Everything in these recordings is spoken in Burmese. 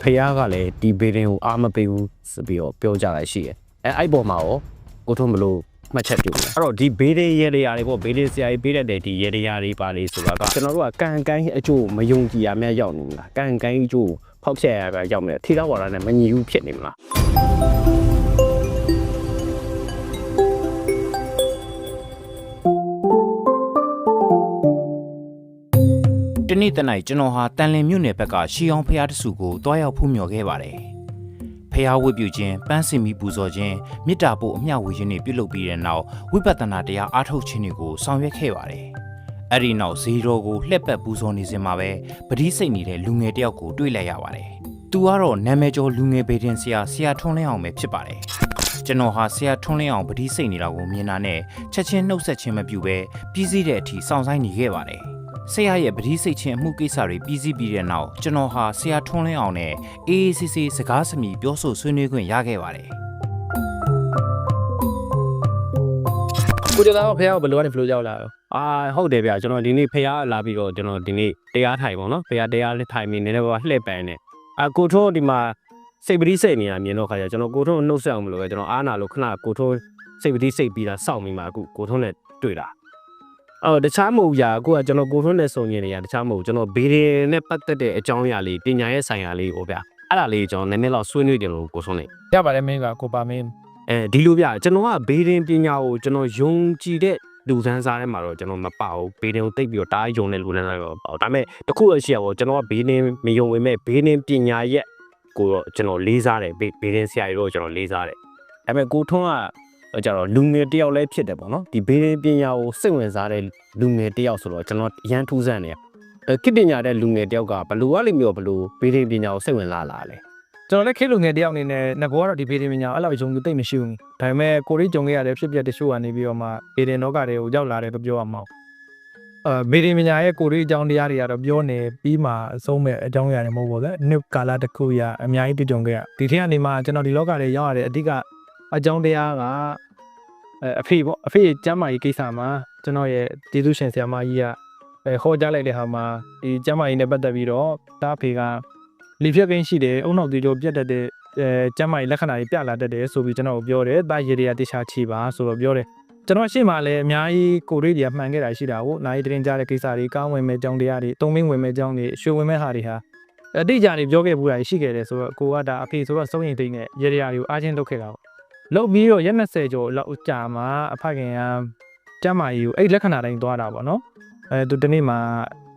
ဖះကလည်းဒီဘေးဒင်ကိုအားမပေးဘူးဆိုပြီးတော့ပြောကြတာရှိတယ်အဲအဲ့ပေါ်မှာရောကိုထုံးဘလို့မှတ်ချက်ပြုလဲအဲ့တော့ဒီဘေးဒင်ရေရရာတွေပေါ့ဘေးဒင်ဆရာကြီးပေးတတ်တဲ့ဒီရေရရာတွေပါလေဆိုတာကကျွန်တော်တို့ကကံကိုင်းအကျိုးမယုံကြည်ရမြတ်ရောက်နေမလားကံကိုင်းအကျိုးဖောက်ချက်ရတာရောက်နေတယ်ထိတော့ဝါဒနဲ့မညီဘူးဖြစ်နေမလား တနေ့တနိုင်ကျွန်တော်ဟာတန်လင်မြို့နယ်ဘက်ကရှီအောင်ဖျားတဆူကိုတွားရောက်ဖူးမြော်ခဲ့ပါတယ်။ဖျားဝတ်ပြုခြင်းပန်းစင်မီပူဇော်ခြင်းမေတ္တာပို့အမျှဝေခြင်းတွေပြုလုပ်ပြီးတဲ့နောက်ဝိပဿနာတရားအားထုတ်ခြင်းတွေကိုဆောင်ရွက်ခဲ့ပါတယ်။အဲ့ဒီနောက်ဇီရိုကိုလှက်ပတ်ပူဇော်နေစဉ်မှာပဲပတိစိတ်နေတဲ့လူငယ်တယောက်ကိုတွေ့လိုက်ရပါတယ်။သူကတော့နာမည်ကျော်လူငယ်ပေတင်ဆရာဆရာထွန်းလင်းအောင်ပဲဖြစ်ပါတယ်။ကျွန်တော်ဟာဆရာထွန်းလင်းအောင်ပတိစိတ်နေတာကိုမြင်တာနဲ့ချက်ချင်းနှုတ်ဆက်ခြင်းမပြုဘဲပြီးစည်းတဲ့အထိစောင့်ဆိုင်နေခဲ့ပါတယ်။ ဆရာရဲ့ပတိစိတ်ချင်းအမှုကိစ္စတွေပြီးစီးပြီးတဲ့နောက်ကျွန်တော်ဟာဆရာထွန်းလင်းအောင်နဲ့အေးအေးဆေးဆေးစကားစမြည်ပြောဆိုဆွေးနွေးခွင့်ရခဲ့ပါတယ်ကိုကျော်သားကဖះကိုဘယ်လိုကနေဘယ်လိုရောက်လာတော့အာဟုတ်တယ်ဗျာကျွန်တော်ဒီနေ့ဖះလာပြီးတော့ကျွန်တော်ဒီနေ့တရားထိုင်ပေါ့နော်ဖះတရားလေးထိုင်ပြီးနည်းနည်းပါးလှည့်ပန်းနေအာကိုထိုးဒီမှာစိတ်ပတိစိတ်နေတာမြင်တော့ခါကျကျွန်တော်ကိုထိုးနှုတ်ဆက်အောင်မလို့ပဲကျွန်တော်အားနာလို့ခဏကိုထိုးစိတ်ပတိစိတ်ပြီးတာစောင့်ပြီးမှအခုကိုထိုးနဲ့တွေ့တာ အော်တခြားမဟုတ်ရာကိုကကျွန်တော်ကိုထွန်းနဲ့စုံညင်နေရတခြားမဟုတ်ကျွန်တော်ဘေးရင်နဲ့ပတ်သက်တဲ့အကြောင်းအရာလေးပညာရဲ့ဆိုင်ရာလေးကိုဗျအဲ့ဒါလေးကျွန်တော်နည်းနည်းတော့ဆွေးနွေးတယ်လို့ကိုထွန်းနေရပါတယ်မင်းကကိုပါမင်းအဲဒီလိုဗျကျွန်တော်ကဘေးရင်ပညာကိုကျွန်တော်ယုံကြည်တဲ့လူစန်းစားထဲမှာတော့ကျွန်တော်မပါဘူးဘေးရင်ကိုတိတ်ပြီးတော့တားယုံတဲ့လူစန်းစားတော့ပေါ့ဒါပေမဲ့တခုအရှိရပေါ့ကျွန်တော်ကဘေးရင်မယုံဝင်မဲ့ဘေးရင်ပညာရဲ့ကိုတော့ကျွန်တော်လေးစားတယ်ဘေးဘေးရင်ဆရာကြီးတော့ကျွန်တော်လေးစားတယ်ဒါပေမဲ့ကိုထွန်းက ကျတော့လူငယ်တယောက်လည်းဖြစ်တယ်ပေါ့နော်ဒီဘေးရင်ပညာကိုစိတ်ဝင်စားတဲ့လူငယ်တယောက်ဆိုတော့ကျွန်တော်အရန်ထူးဆန်းနေအဲကိပညာတဲ့လူငယ်တယောက်ကဘလို့ကလိမျိုးဘလို့ဘေးရင်ပညာကိုစိတ်ဝင်စားလာလဲကျွန်တော်လည်းခေတ်လူငယ်တယောက်အနေနဲ့ငကောကတော့ဒီဖေးတင်ပညာအဲ့လိုယုံကြည်သိမ့်မရှိဘူးဒါပေမဲ့ကိုရီးကြုံခဲ့ရတဲ့ဖြစ်ပျက်တချို့ကနေပြီးတော့မှဖေးတင်လောကတွေကိုရောက်လာတယ်လို့ပြောရမှာအဲဖေးတင်ပညာရဲ့ကိုရီးအကြောင်းတရားတွေကတော့ပြောနေပြီးမှအဆုံးမဲ့အကြောင်းအရာတွေမဟုတ်ပါဘူးနှစ်ကာလတစ်ခုရအများကြီးတည်ကြုံခဲ့ရဒီထက်ကနေမှကျွန်တော်ဒီလောကတွေရောက်ရတဲ့အဓိက အကြောင်းတရားကအဲအဖေပေါ့အဖေကျမ်းမာရေးကိစ္စမှာကျွန်တော်ရဲ့တည်သူရှင်ဆရာမကြီးကအဲခေါ်ကြလိုက်တဲ့ဟာမှာဒီကျမ်းမာရေးနဲ့ပတ်သက်ပြီးတော့တားဖေကလီဖြတ်ကိန်းရှိတယ်အုံနောက်သေးကြောပြတ်တတ်တဲ့အဲကျမ်းမာရေးလက္ခဏာတွေပြလာတတ်တယ်ဆိုပြီးကျွန်တော်ပြောတယ်။တာရေတွေကတခြားချီပါဆိုတော့ပြောတယ်။ကျွန်တော်ရှေ့မှာလည်းအများကြီးကိုရိတွေကမှန်ခဲ့တာရှိတာကိုနိုင်တင်ကြတဲ့ကိစ္စတွေကောင်းဝင်မဲ့ကြောင်းတရားတွေတုံမင်းဝင်မဲ့ကြောင်းတွေရွှေဝင်မဲ့ဟာတွေဟာအတိအကျနေပြောခဲ့ဘူးတာရှိခဲ့တယ်ဆိုတော့ကိုကဒါအဖေဆိုတော့စိုးရင်တိတ်နဲ့ရေတွေကတွေကိုအားချင်းလုပ်ခဲ့တာပေါ့။ လုပ်ပြီးတော့ရက်20ကျော်လောက်ကြာမှာအဖခင်ကကျမ်းမာရေးကိုအဲ့လက္ခဏာတိုင်းသွားတာပေါ့နော်။အဲသူဒီနေ့မှာ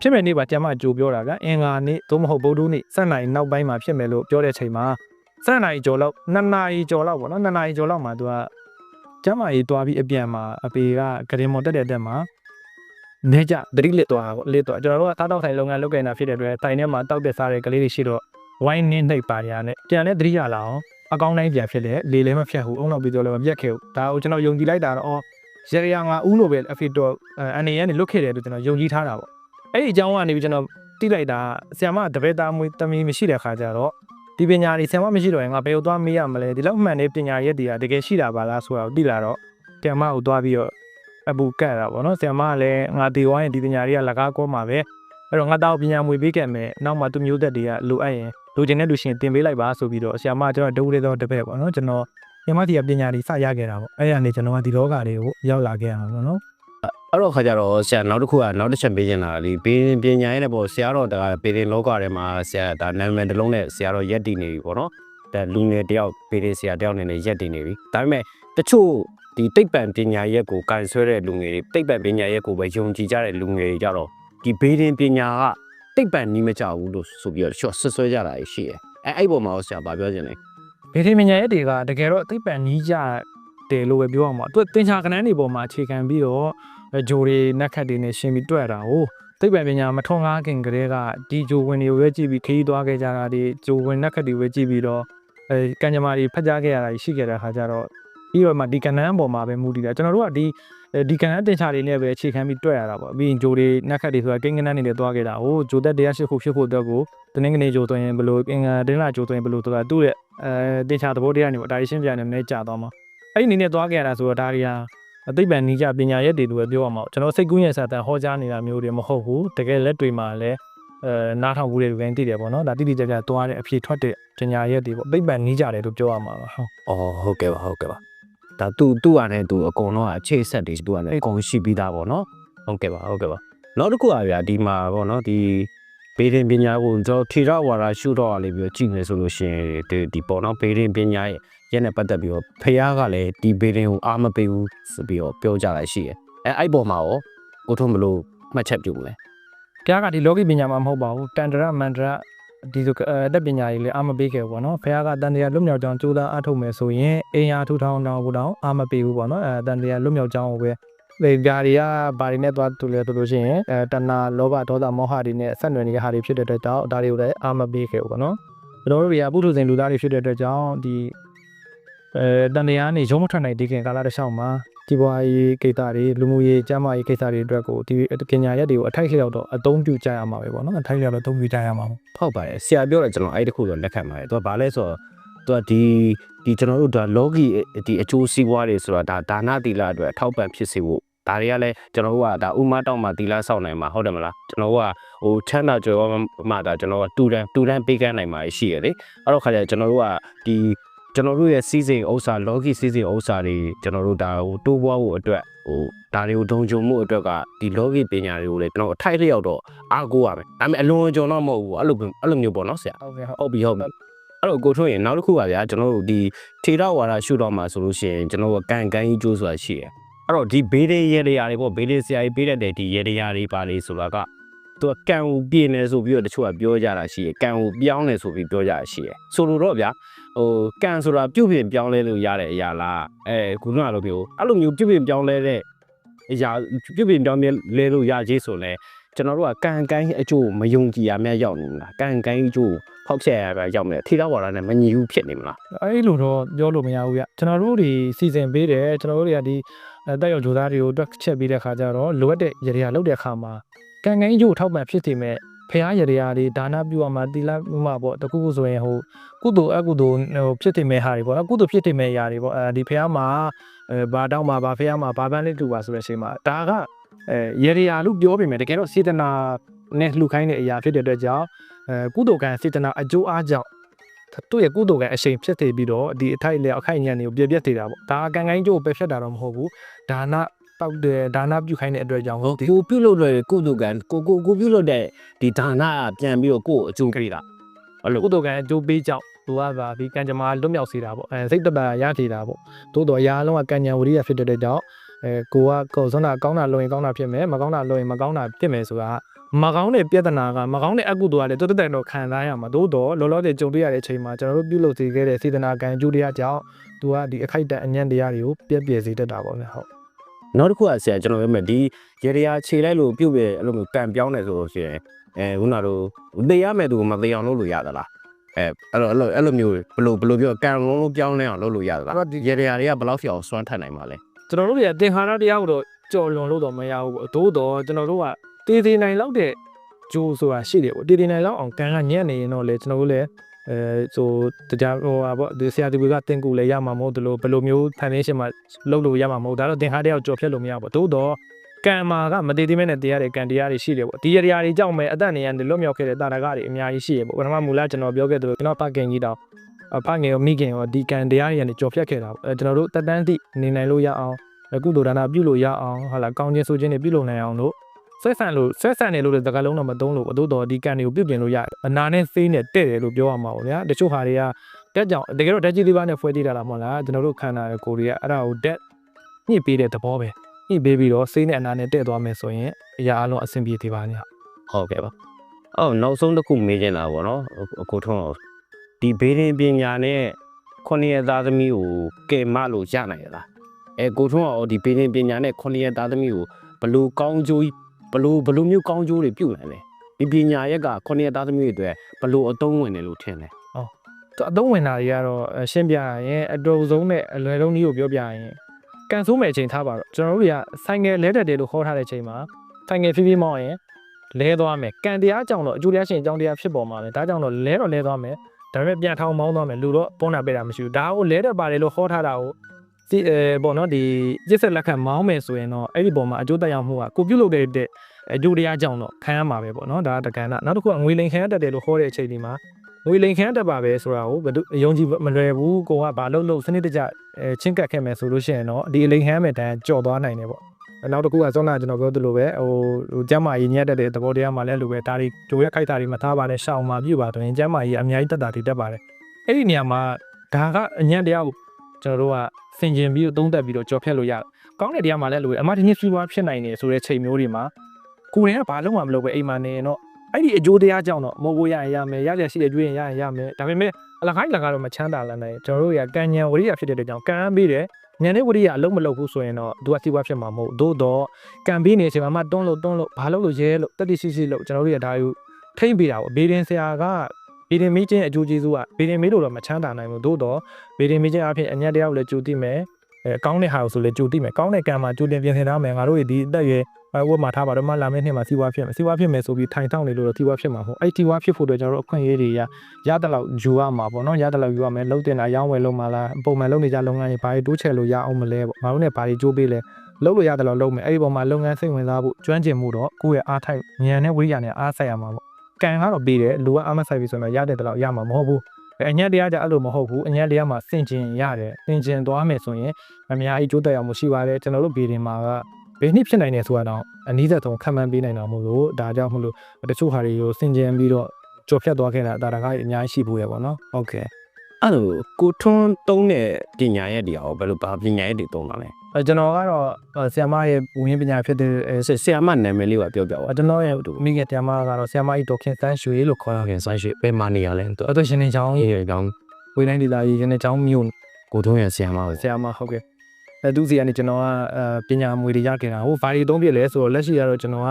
ဖြစ်မဲ့နေ့ပါကျမကြိုပြောတာကအင်္ဂါနေ့သို့မဟုတ်ဗုဒ္ဓနေ့စက်နိုင်နောက်ပိုင်းမှာဖြစ်မယ်လို့ပြောတဲ့ချိန်မှာစက်နိုင်ကျော်လောက်နှစ်နာရီကျော်လောက်ပေါ့နော်နှစ်နာရီကျော်လောက်မှာသူကကျမကြီးတွားပြီးအပြန်မှာအပေကဂရင်မော်တက်တဲ့တက်မှာနေကြသတိလစ်သွားတာပေါ့လစ်သွားကျွန်တော်တို့ကသားတောက်ထိုင်လုပ်ငန်းလုပ်ကြနေတာဖြစ်တဲ့အတွက်တိုင်ထဲမှာတောက်ပြစားတဲ့ကလေးတွေရှိတော့ဝိုင်းနှင်းနှိပ်ပါရနဲ့ပြန်လဲသတိရလာအောင် အကောင်းတိုင်းပြန်ဖြစ်တယ်လေလည်းမဖြတ်ဘူးအုံနောက်ပြီးတော့လည်းမပြတ်ခဲ့ဘူးဒါကိုကျွန်တော်ယုံကြည်လိုက်တာတော့အော်ရရငါဦးလို့ပဲအဖေတော်အနေနဲ့လွတ်ခဲ့တယ်လို့ကျွန်တော်ယုံကြည်ထားတာပေါ့အဲ့ဒီအကြောင်းကနေပြီးကျွန်တော်တိလိုက်တာဆီယမတပည့်သားမွေးတမီမရှိတဲ့ခါကျတော့ဒီပညာတွေဆီယမမရှိတော့ရင်ငါဘယ်ကိုသွားမေးရမလဲဒီလောက်မှန်တဲ့ပညာရက်တွေကတကယ်ရှိတာပါလားဆိုတာကိုသိလာတော့ဆီယမကိုသွားပြီးတော့အပူကတ်တာပေါ့နော်ဆီယမကလည်းငါဒီဝိုင်းဒီပညာတွေကလကားကောမှာပဲအဲ့တော့ငါတောက်ပညာမွေပေးခဲ့မယ်နောက်မှသူမျိုးသက်တွေကလိုအပ်ရင် လိုချင်တဲ့လူရှင်တင်ပေးလိုက်ပါဆိုပြီးတော့ဆီယမကျွန်တော်ဒုရဲတော့တပည့်ပေါ့နော်ကျွန်တော်ဆီယမတီကပညာတွေစရခဲ့တာပေါ့အဲ့ရနေကျွန်တော်ကဒီလောကတွေကိုရောက်လာခဲ့ရမှာပေါ့နော်အဲ့တော့ခါကြတော့ဆရာနောက်တစ်ခုကနောက်တစ်ချက်ပေးချင်တာလေဘေးပညာရဲ့ပေါ့ဆရာတော့ဒါပေရင်လောကထဲမှာဆရာဒါနာမည်တစ်လုံးနဲ့ဆရာတော့ရက်တည်နေပြီပေါ့နော်ဒါလူငယ်တယောက်ပေရင်ဆရာတယောက်နေနဲ့ရက်တည်နေပြီဒါပေမဲ့တချို့ဒီတိတ်ပံပညာရက်ကိုကန်ဆွဲတဲ့လူငယ်တွေတိတ်ပံပညာရက်ကိုပဲယုံကြည်ကြတဲ့လူငယ်တွေကြတော့ဒီဘေးရင်ပညာက တိတ်ပံနီးမကြဘူးလို့ဆိုပြီးတော့တချို့ဆွဆွဲကြတာရှိတယ်အဲအဲ့ပေါ်မှာဆရာဗာပြောချင်တယ်ဗေဒမညာရဲ့တွေကတကယ်တော့အသိပံနီးကြတယ်လို့ပဲပြောရမှာသူတင်ချာကနန်းတွေပေါ်မှာအခြေခံပြီးတော့ဂျိုတွေနက်ခတ်တွေနဲ့ရှင်းပြီးတွေ့တာဟိုသိပ္ပံပညာမထွန်းကားခင်ကလေးကဒီဂျိုဝင်တွေကိုပဲကြည့်ပြီးခရီးသွားခဲ့ကြတာဒီဂျိုဝင်နက်ခတ်တွေပဲကြည့်ပြီးတော့အဲကံကြမ္မာတွေဖတ်ကြားခဲ့ရတာရှိခဲ့တဲ့ခါကျတော့ပြီးတော့မှဒီကနန်းပေါ်မှာပဲမူတည်တာကျွန်တော်တို့ကဒီ ဒီကနန်းတင်ချာတွေနဲ့ပဲအခြေခံပြီးတွေ့ရတာပေါ့ပြီးရင်ဂျိုတွေနက်ခတ်တွေဆိုတာကိန်းကနန်းတွေနဲ့သွားခဲ့တာဟိုဂျိုသက်တရားရှိခုဖြစ်ဖို့အတွက်ကိုတနင်္ဂနွေဂျိုသွင်းရင်ဘလို့အင်္ဂါတင်းလာဂျိုသွင်းဘလို့ဆိုတာသူ့ရဲ့အဲတင်ချာသဘောတရားနေပေါ့ဒါရှင်းပြနေနေကြာသွားမှာအဲ့ဒီအနေနဲ့သွားခဲ့ရတာဆိုတော့ဒါတွေဟာအသိပ္ပံနီးကြပညာရက်တွေလိုပဲပြောရမှာကျွန်တော်စိတ်ကူးရဲ့စာတန်ဟောကြားနေတာမျိုးတွေမဟုတ်ဘူးတကယ်လက်တွေမှာလည်းအဲနားထောင်မှုတွေကိုလည်းသိတယ်ပေါ့နော်ဒါတိတိကျကျသွားတဲ့အဖြေထွက်တဲ့ပညာရက်တွေပေါ့သိပ္ပံနီးကြတယ်လို့ပြောရမှာပါဟုတ်။အော်ဟုတ်ကဲ့ပါဟုတ်ကဲ့ပါ။ ဒါသူသူ့အနေနဲ့သူအကုန်လုံးအခြေဆက်တွေသူ့အနေနဲ့အကုန်ရှိပြီးသားပေါ့နော်။ဟုတ်ကဲ့ပါဟုတ်ကဲ့ပါ။နောက်တစ်ခုอ่ะဗျာဒီမှာပေါ့နော်ဒီဘေးရင်ပညာကိုကျွန်တော်ထေရဝါဒရှုတော့လေးပြီးတော့ကြည့်နေဆိုလို့ရှိရင်ဒီဒီပေါ့နော်ဘေးရင်ပညာရဲ့ရဲ့နဲ့ပတ်သက်ပြီးတော့ဖះကလည်းဒီဘေးရင်ကိုအားမပေးဘူးဆိုပြီးတော့ပြောကြတာရှိတယ်။အဲအဲ့ပေါ်မှာရောကိုထုံးမလို့မှတ်ချက်ပြုမလဲဘုရားကဒီလောကီပညာမှာမဟုတ်ပါဘူးတန်တရမန္တရ ဒီလိုအတက်ပညာကြီးလည်းအာမပေးခဲ့ဘူးပေါ့နော်ဘုရားကတန်တရားလွတ်မြောက်ကြောင်းကြိုးစားအားထုတ်မယ်ဆိုရင်အင်အားထူထောင်တောင်ဘုတောင်အာမပေးဘူးပေါ့နော်အဲတန်တရားလွတ်မြောက်ကြောင်းကိုပဲဒီဓာရီကဘာတွေနဲ့သွားတူလဲတူလို့ရှိရင်အဲတဏှာလောဘဒေါသမောဟတွေနဲ့ဆက်နွယ်နေတဲ့ဟာတွေဖြစ်တဲ့အတွက်ကြောင့်ဒါတွေကိုလည်းအာမပေးခဲ့ဘူးပေါ့နော်ကျွန်တော်တို့တွေကပုထုဇဉ်လူသားတွေဖြစ်တဲ့အတွက်ကြောင့်ဒီအဲတန်တရားနေရုံးမထွက်နိုင်ဒီခင်ကာလတစ်လျှောက်မှာ ဒီဘွားရေးကိစ္စတွေလူမှုရေးကျန်းမာရေးကိစ္စတွေအတွက်ကိုဒီပညာရက်တွေကိုအထိုက်လျောက်တော့အသုံးပြုကြရမှာပဲပေါ့နော်အထိုက်လျောက်တော့အသုံးပြုကြရမှာပေါ့ဟုတ်ပါတယ်ဆရာပြောတယ်ကျွန်တော်အဲ့ဒီတစ်ခုတော့လက်ခံပါတယ်သူကဘာလဲဆိုတော့သူကဒီဒီကျွန်တော်တို့ဒါလောကီဒီအကျိုးစီးပွားတွေဆိုတာဒါဒါနသီလအတွက်အထောက်ပံ့ဖြစ်စေဖို့ဒါတွေကလည်းကျွန်တော်တို့ကဒါဥမာတောက်မှာသီလစောင့်နိုင်မှာဟုတ်တယ်မလားကျွန်တော်တို့ကဟိုချမ်းသာကြွယ်ဝမှဒါကျွန်တော်ကတူတန်တူတန်ပေးကမ်းနိုင်မှာရှိရလေအဲ့တော့ခါကျကျွန်တော်တို့ကဒီ ကျွန်တော်တို့ရဲ့စီးစိမ်ဥစ္စာလောကီစီးစိမ်ဥစ္စာတွေကျွန်တော်တို့ဒါဟိုတိုးပွားဖို့အတွက်ဟိုဒါတွေကိုဒုံကြုံမှုအတွက်ကဒီလောကီပညာတွေကိုလည်းကျွန်တော်အထိုက်လျောက်တော့အားကိုးရမယ်ဒါပေမဲ့အလွန်ကြုံတော့မဟုတ်ဘူးအဲ့လိုအဲ့လိုမျိုးပေါ့နော်ဆရာဟုတ်ကဲ့ဟုတ်ဟုတ်ပြီဟုတ်ပြီအဲ့တော့ကိုထွန်းရင်နောက်တစ်ခုပါဗျာကျွန်တော်တို့ဒီထေရဝါဒရှုတော့မှာဆိုလို့ရှိရင်ကျွန်တော်တို့ကန်ကန်ကြီးကျိုးဆိုတာရှိတယ်အဲ့တော့ဒီဘေးလေးရေရရာတွေပေါ့ဘေးလေးဆရာကြီးပေးတတ်တဲ့ဒီရေရရာတွေပါလေဆိုတာကသူကကံကိုပြင်းနေဆိုပြီးတော့တချို့ကပြောကြတာရှိတယ်ကံကိုပြောင်းနေဆိုပြီးပြောကြတာရှိတယ်ဆိုလိုတော့ဗျာ ဟိုကံဆိုတာပြုတ်ပြင်ပြောင်းလဲလို့ရတဲ့အရာလားအဲခုနကလိုမျိုးအဲ့လိုမျိုးပြုတ်ပြင်ပြောင်းလဲတဲ့အရာပြုတ်ပြင်ပြောင်းလဲလို့ရကြီးဆိုလဲကျွန်တော်တို့ကကံကိုင်းအကျိုးမယုံကြည်ရမြတ်ရောက်နေမလားကံကိုင်းအကျိုးဖောက်ချက်ရပါရောက်နေတယ်ထေရဝါဒနဲ့မညီဘူးဖြစ်နေမလားအဲ့လိုတော့ပြောလို့မရဘူးဗျကျွန်တော်တို့တွေစီစဉ်ပေးတယ်ကျွန်တော်တို့တွေကဒီအဲတက်ရောက်ဂျိုသားတွေကိုတွက်ချက်ပေးတဲ့ခါကျတော့လိုအပ်တဲ့ရေရာလုပ်တဲ့ခါမှာကံကန်းကျိုးထောက်ပံ့ဖြစ်နေမဲ့ ဖះရေရာတွေဒါနပြုရမှာတိလမှာပေါ့တခုခုဆိုရင်ဟိုကုသိုလ်အကုသိုလ်ဟိုဖြစ်နေမဲ့ဟာတွေပေါ့အကုသိုလ်ဖြစ်နေမဲ့ຢာတွေပေါ့အဲဒီဖះမှာအဲဘာတောင်းမှာဘာဖះမှာဘာပန်းလေးတူပါဆိုတဲ့အချိန်မှာဒါကအဲရေရာလို့ပြောပေမဲ့တကယ်တော့စေတနာနဲ့လှူခိုင်းတဲ့အရာဖြစ်တဲ့အတွက်ကြောင့်အဲကုသိုလ်ကံစေတနာအကျိုးအားကြောင့်သူ့ရဲ့ကုသိုလ်ကအရှိန်ဖြစ်နေပြီးတော့ဒီအထိုက်လျောက်အခိုက်အညံ့တွေကိုပြည့်ပြည့်နေတာပေါ့ဒါကကံကိုင်းကျိုးကိုပဲဖြတ်တာတော့မဟုတ်ဘူးဒါန တောက်တယ်ဒါနပြုခိုင်းတဲ့အတွက်ကြောင့်ဟုတ်ဒီကိုပြုတ်လို့တဲ့ကုသကံကိုကိုကိုပြုတ်လို့တဲ့ဒီဒါနကပြန်ပြီးတော့ကိုယ်အကျိုးကြိတာအဲ့လိုကုသိုလ်ကံအကျိုးပေးကြောင့်သူကပါဒီကံကြမ္မာလွတ်မြောက်စေတာပေါ့အဲစိတ်တပံရထေတာပေါ့သို့တော့အရာအလုံးကကံဉဏ်ဝရိယဖြစ်တဲ့အတွက်ကြောင့်အဲကိုကကိုယ်စွမ်းတာကောင်းတာလုပ်ရင်ကောင်းတာဖြစ်မယ်မကောင်းတာလုပ်ရင်မကောင်းတာဖြစ်မယ်ဆိုတာမကောင်းတဲ့ပြဿနာကမကောင်းတဲ့အကုသိုလ်ကလည်းတွတ်တက်တော့ခံစားရမှာသို့တော့လောလောဆယ်ကြုံတွေ့ရတဲ့အချိန်မှာကျွန်တော်တို့ပြုလုပ်စေခဲ့တဲ့စေတနာကံအကျိုးတရားကြောင့်သူကဒီအခိုက်အတန့်အညံ့တရားတွေကိုပြည့်ပြည့်စေတတ်တာပေါ့ဗျဟုတ် နောက်တစ်ခုကဆရာကျွန်တော်ပြောမယ်ဒီရေရရာခြေလိုက်လို့ပြုတ်ပြအဲ့လိုမျိုးကံပြောင်းနေဆိုလို့ရှိရင်အဲခုနတို့သေရမယ်သူမသေအောင်လုပ်လို့ရသလားအဲအဲ့လိုအဲ့လိုအဲ့လိုမျိုးဘယ်လိုဘယ်လိုပြောကံလုံးလုံးပြောင်းလဲအောင်လုပ်လို့ရသလားရေရရာတွေကဘယ်လောက်ဖြေအောင်စွမ်းထက်နိုင်ပါလဲကျွန်တော်တို့ရဲ့တင်ဟာရတရားကိုတော့ကြော်လွန်လို့တော့မရဘူးပေါ့သို့တော့ကျွန်တော်တို့ကတည်တည်နိုင်လောက်တဲ့ဂျိုးဆိုတာရှိတယ်ပေါ့တည်တည်နိုင်လောက်အောင်ကံကညံ့နေရင်တော့လေကျွန်တော်တို့လည်း အဲဆိုတရားဟိုဟာပေါ့ဒီဆရာတီဗီကတင်ကူလည်းရမှာမဟုတ်တယ်လို့ဘယ်လိုမျိုး foundation မှာလုပ်လို့ရမှာမဟုတ်ဒါတော့တင်ဟာတရားကိုကြော်ဖြတ်လို့မရဘူးပေါ့သို့တော့ကံမာကမတည်တည်မဲ့နဲ့တရားတဲ့ကံတရားတွေရှိတယ်ပေါ့ဒီတရားတွေကြောင့်ပဲအသက်နေရန်လွတ်မြောက်ခဲ့တဲ့တာရကတွေအများကြီးရှိရပေါ့ပထမမူလကျွန်တော်ပြောခဲ့သလိုကျွန်တော်ပကင်ကြီးတောင်အဖငယ်ရောမိခင်ရောဒီကံတရားတွေကနေကြော်ဖြတ်ခဲ့တာပေါ့အဲကျွန်တော်တို့တက်တန်းတိနေနိုင်လို့ရအောင်ကုသိုလ်ဒါနပြုလို့ရအောင်ဟာလာကောင်းခြင်းဆိုခြင်းတွေပြုလုပ်နိုင်အောင်လို့ ဆက်ဆံလို့ဆက်ဆံတယ်လို့လည်းစကားလုံးတော့မသုံးလို့အတူတော်ဒီကံတွေကိုပြုပြင်လို့ရတယ်အနာနဲ့သိနဲ့တဲ့တယ်လို့ပြောရမှာပေါ့ဗျာတချို့ဟာတွေကတက်ကြောင်တကယ်တော့ဓာတ်ကြီးလေးပါးနဲ့ဖွဲတည်တာလားမဟုတ်လားကျွန်တော်တို့ခန္ဓာရဲ့ကိုယ်တွေကအဲ့ဒါကိုဓာတ်ညှိပေးတဲ့သဘောပဲညှိပေးပြီးတော့စိတ်နဲ့အနာနဲ့တဲ့သွားမယ်ဆိုရင်အရာအလုံးအဆင်ပြေသေးပါညဟုတ်ကဲ့ပါအော်နောက်ဆုံးတစ်ခုမေးချင်တာပေါ့နော်အကိုထုံးအောင်ဒီဘေးရင်ပညာနဲ့ခုနှစ်ရက်သားသမီးကိုကဲမလို့ရနိုင်ရလားအဲကိုထုံးအောင်ဒီဘေးရင်ပညာနဲ့ခုနှစ်ရက်သားသမီးကိုဘလို့ကောင်းကျိုး ဘလို့ဘလို့မျိုးကောင်းကျိုးတွေပြုတ်နိုင်လဲဒီပညာရက်ကခုနှစ်ရက်သားသမီးတွေအတွက်ဘလို့အသုံးဝင်တယ်လို့ထင်တယ်သူအသုံးဝင်တာတွေကတော့အရှင်းပြရရင်အတော်ဆုံးနဲ့အလွယ်ဆုံးနည်းကိုပြောပြရင်ကန်ဆိုးမဲ့အချိန်ထားပါတော့ကျွန်တော်တို့တွေကဆိုင်ငယ်လဲတက်တယ်လို့ခေါ်ထားတဲ့အချိန်မှာဆိုင်ငယ်ဖြည်းဖြည်းမောင်းရင်လဲသွားမယ်ကန်တရားကြောင့်တော့အကျိုးတရားရှင်အကြောင်းတရားဖြစ်ပေါ်မှာလေဒါကြောင့်တော့လဲတော့လဲသွားမယ်ဒါပေမဲ့ပြန်ထောင်းမောင်းသွားမယ်လူတော့ပုံနာပေးတာမရှိဘူးဒါကိုလဲတက်ပါတယ်လို့ခေါ်ထားတာကို စီအဲပေါ့နော်ဒီရစ်ဆက်လက်ခံမောင်းမယ်ဆိုရင်တော့အဲ့ဒီပုံမှာအကျိုးသက်ရောက်မှုကကိုပြုတ်လုပ်တဲ့တဲ့အကျိုးတရားကြောင့်တော့ခံရမှာပဲပေါ့နော်ဒါကတက္ကနာနောက်တစ်ခုကငွေလိန်ခံရတတ်တယ်လို့ဟောတဲ့အချိန်ဒီမှာငွေလိန်ခံရတတ်ပါပဲဆိုတာကိုဘယ်သူအယုံကြည်မလွယ်ဘူးကိုကဘာလို့လို့စနစ်တကျအဲချင်းကပ်ခဲ့မယ်ဆိုလို့ရှိရင်တော့ဒီအလိန်ခံရမယ်တန်းကြော်သွားနိုင်တယ်ပေါ့နောက်တစ်ခုကစောနာကျွန်တော်ပြောသလိုပဲဟိုဟိုကျမ်းမာရေးညက်တတ်တဲ့သဘောတရားမှလည်းလိုပဲဒါတွေကြိုရက်ခိုက်တာတွေမထားပါနဲ့ရှောင်မှာပြုပါဆိုရင်ကျမ်းမာရေးအများကြီးတက်တာတွေတက်ပါတယ်အဲ့ဒီနေရာမှာဒါကအညံ့တရားကိုကျွန်တော်တို့က ဆင်ကျင်ပြီးသုံးသက်ပြီးတော့ကြော်ဖြတ်လို့ရတယ်ကောင်းတဲ့တရားမှလည်းလိုပဲအမဒီနေ့စီးပွားဖြစ်နိုင်နေဆိုတဲ့ချိန်မျိုးတွေမှာကိုယ်ရင်ကဘာလုံးမှမလုပ်ပဲအိမ်မှာနေရင်တော့အဲ့ဒီအကျိုးတရားကြောင့်တော့မဟုတ်ဘူးရရင်ရမယ်ရရရှိတဲ့ကျွေးရင်ရရင်ရမယ်ဒါပေမဲ့အလခိုင်းလကတော့မချမ်းသာလန်းနိုင်ကျွန်တော်တို့ရကံဉဏ်ဝရိယဖြစ်တဲ့အတွက်ကြောင့်ကံပေးတယ်ဉာဏ်နဲ့ဝရိယအလုံးမလုပ်ဘူးဆိုရင်တော့သူကစီးပွားဖြစ်မှာမဟုတ်သို့တော့ကံပေးနေတဲ့အချိန်မှာမှတွန်းလို့တွန်းလို့ဘာလို့လို့ရဲလို့တက်တိရှိရှိလို့ကျွန်တော်တို့ရဒါယူထိမ့်ပေးတာပေါ့ဘေးရင်ဆရာက ဘေးရင်မေးခြင်းအကျိုးကျေးဇူးကဘေးရင်မေးလို့တော့မချမ်းသာနိုင်ဘူးသို့တော့ဘေးရင်မေးခြင်းအဖြစ်အညက်တရားကိုလည်းကြိုသိမယ်အဲကောင်းတဲ့ဟာကိုဆိုလည်းကြိုသိမယ်ကောင်းတဲ့ကံမှာကြိုတင်ပြင်ဆင်ထားမယ်ငါတို့ဒီအသက်ရွယ်အဲဝတ်မှာထားပါတော့မလာမယ့်နှစ်မှာစီးပွားဖြစ်မယ်စီးပွားဖြစ်မယ်ဆိုပြီးထိုင်ထောင်နေလို့တော့စီးပွားဖြစ်မှာမဟုတ်အဲ့စီးပွားဖြစ်ဖို့အတွက်ကျွန်တော်တို့အခွင့်အရေးတွေရရတဲ့လောက်ယူရမှာပေါ့နော်ရတဲ့လောက်ယူရမယ်လုံးတင်တာရောင်းဝယ်လုံးမလားပုံမှန်လုံးနေကြလုပ်ငန်းတွေဘာတွေတိုးချဲ့လို့ရအောင်မလဲပေါ့ငါတို့နဲ့ဘာတွေကြိုးပေးလဲလုံးလို့ရတယ်လို့လုံးမယ်အဲ့ဒီပုံမှာလုပ်ငန်းစိတ်ဝင်စားဖို့ကျွမ်းကျင်မှုတော့ကိုယ့်ရဲ့အားထိုက်ဉာဏ်နဲ့ဝိရိယနဲ့အားဆိုင်ရမှာပေါ့ ကံကတော့ပေးတယ်လူကအားမဆိုင်ပြီဆိုတော့ရတဲ့လောက်ရမှာမဟုတ်ဘူးအညက်တရားကြအဲ့လိုမဟုတ်ဘူးအညက်တရားမှာစင်ကျင်ရတယ်စင်ကျင်သွားမယ်ဆိုရင်အများကြီးကြိုးတက်ရမှုရှိပါတယ်ကျွန်တော်တို့ဗီဒီမှာကဘယ်နှစ်ဖြစ်နိုင်တယ်ဆိုတာတော့အနည်းဆက်ဆုံးခံမှန်းပေးနိုင်တာမို့လို့ဒါကြောင့်မလို့တချို့ဟာတွေကိုစင်ကြင်ပြီးတော့ကြော်ဖြတ်သွားခဲ့တာဒါတကားအများကြီးရှိဖို့ရပေါ့နော်ဟုတ်ကဲ့အဲ့လိုကိုထွန်းတုံးတဲ့ပညာရက်တွေရောဘယ်လိုဘာပညာရက်တွေတုံးတာလဲအဲ ကျွန်တော်ကတော့ဆီယမရဲ့ဝင်ပညာဖြစ်တဲ့အဲဆဆရာမနာမည်လေးကပြောပြပါကျွန်တော်ရဲ့မိခင်တရားမကတော့ဆီယမကြီးဒေါခင်စန်းရွှေလို့ခေါ်တာခင်ဆိုင်ရှိဘယ်မှာနေရလဲသူအသက်ရှင်နေချောင်းအေးရကောင်းဝေးတိုင်းဒေသကြီးရှင်နေချောင်းမြို့ကိုထွန်းရဲ့ဆရာမကိုဆီယမဟုတ်ကဲ့အဲသူစီကနေကျွန်တော်ကအဲပညာမွေတွေရခဲ့တာဟိုဘာတွေသုံးပြလဲဆိုတော့လက်ရှိကတော့ကျွန်တော်က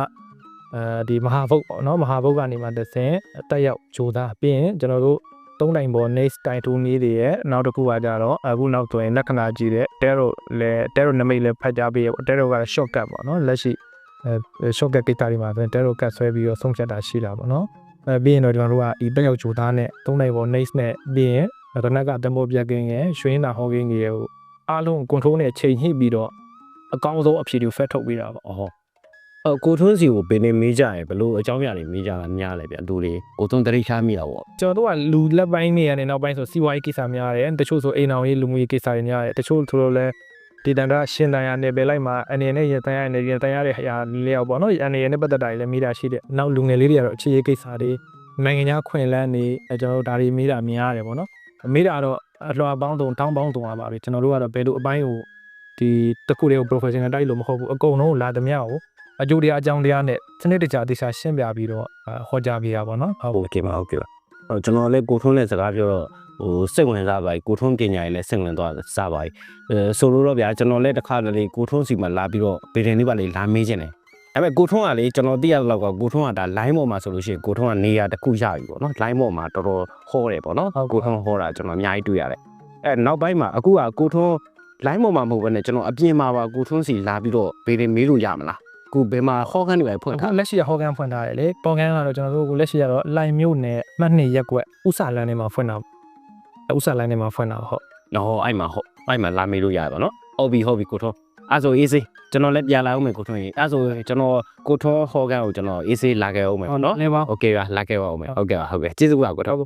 အဲဒီမဟာဘုတ်ပေါ့နော်မဟာဘုတ်ကနေမှတစ်ဆင့်တက်ရောက်ဂျိုသားပြီးရင်ကျွန်တော်တို့ သုံးတိုင်ပေါ် next တိုင်တူနည်းတွေရဲ့နောက်တစ်ခုကကြတော့အခုနောက်ဆိုရင်လက္ခဏာကြီးတဲ့ terror လဲ terror နမိတ်လဲဖတ်ကြပေးရပေါ့ terror က shortcut ပေါ့နော်လက်ရှိအဲ shortcut ကိစ္စတွေမှာဆိုရင် terror cut ဆွဲပြီးတော့ဆုံးဖြတ်တာရှိတာပေါ့နော်အဲပြီးရင်တော့ကျွန်တော်တို့ကဒီတက်ရောက်ဂျိုသားနဲ့သုံးတိုင်ပေါ် next နဲ့ပြီးရင်ရနက်ကတမိုးပြက်ကင်းရဲ့ရွှေနာဟောကင်းကြီးရဲ့အားလုံး control နဲ့ချိန်ညှိပြီးတော့အကောင်းဆုံးအဖြေတွေဖက်ထုတ်ပေးတာပေါ့အော် အော်ကိုထွန်းစီကိုဘယ်နေမေးကြရင်ဘယ်လိုအကြောင်းအရာတွေမေးကြတာများလဲဗျအတူလေးကိုထွန်းတရိချားမိတာပေါ့ကျွန်တော်တို့ကလူလက်ပိုင်းနေရနေနောက်ပိုင်းဆိုစီးပွားရေးကိစ္စများတယ်တချို့ဆိုအိမ်အောင်ရေးလူမှုရေးကိစ္စတွေများတယ်တချို့ဆိုတော့လဲဒီတန်တာရှင်တန်ရနယ်ပယ်လိုက်မှာအနေနဲ့ရတန်ရနေရတန်ရတဲ့ဟာလျောက်ပေါ့နော်အနေနဲ့ပတ်သက်တာတွေလည်းမိတာရှိတယ်နောက်လူငယ်လေးတွေကတော့အခြေရေးကိစ္စတွေနိုင်ငံခြားခွင့်လန်းနေအဲကျွန်တော်တို့ဒါတွေမိတာများတယ်ပေါ့နော်မိတာတော့အလွှာပေါင်းတုံတောင်းပေါင်းတုံပါပါပဲကျွန်တော်တို့ကတော့ဘယ်လိုအပိုင်းကိုဒီတခုတည်းကို professional တိုက်လို့မဟုတ်ဘူးအကုန်လုံးလာသမျှကို အကျိုးတရားအကြောင်းတရားနဲ့စနစ်တကျသေချာရှင်းပြပြီးတော့ဟောကြားပေးရပါတော့ဟုတ်ဟုတ်ကဲ့ပါဟုတ်ကဲ့ပါအော်ကျွန်တော်လည်းကိုထွန်းနဲ့စကားပြောတော့ဟိုစိတ်ဝင်စားပါပြီကိုထွန်းပညာရေးလည်းစိတ်ဝင်သွားစားပါပြီအဲဆိုလို့တော့ဗျာကျွန်တော်လည်းတစ်ခါတလေကိုထွန်းစီမှာလာပြီးတော့ဗီဒီယိုလေးပါလေလာမေးခြင်းတယ်ဒါပေမဲ့ကိုထွန်းကလေကျွန်တော်သိရတဲ့လောက်ကကိုထွန်းကဒါ line ပေါ်မှာဆိုလို့ရှိရင်ကိုထွန်းကနေရာတစ်ခုရပြီပေါ့နော် line ပေါ်မှာတော်တော်ဟောတယ်ပေါ့နော်ကိုထွန်းဟောတာကျွန်တော်အများကြီးတွေ့ရတယ်အဲနောက်ပိုင်းမှာအခုကကိုထွန်း line ပေါ်မှာမဟုတ်ဘဲနဲ့ကျွန်တော်အပြင်မှာပါကိုထွန်းစီလာပြီးတော့ဗီဒီယိုမေးလို့ရမလား ခုဘယ်မှာဟောခန်းတွေပဲဖွင့် အခု ထား လက်ရှိရဟောကန်ဖွင့်ထားတယ်လေပေါ်ကန်ကတော့ကျွန်တော်တို့ကလက်ရှိရတော့လိုင်မျိုးနဲ့မှတ်နှစ်ရက်ကွက်ဥစာလန်းထဲမှာဖွင့်တာဥစာလန်းထဲမှာဖွင့်တာဟုတ် နော်အဲ့မှာဟုတ်အဲ့မှာလာမေးလို့ရတယ်ပေါ့နော်ဟုတ်ပြီဟုတ်ပြီကိုထွန်းအဲ့ဆိုအေးစေးကျွန်တော်လည်းပြန်လာအောင်မယ်ကိုထွန်းကြီးအဲ့ဆိုကျွန်တော်ကိုထွန်းဟောကန်ကိုကျွန်တော်အေးစေးလာခဲ့အောင်မယ်နော် လဲပါ โอเคပါလာခဲ့ပါအောင်မယ်ဟုတ်ကဲ့ပါဟုတ်ကဲ့ကျေးဇူးပါကိုထွန်း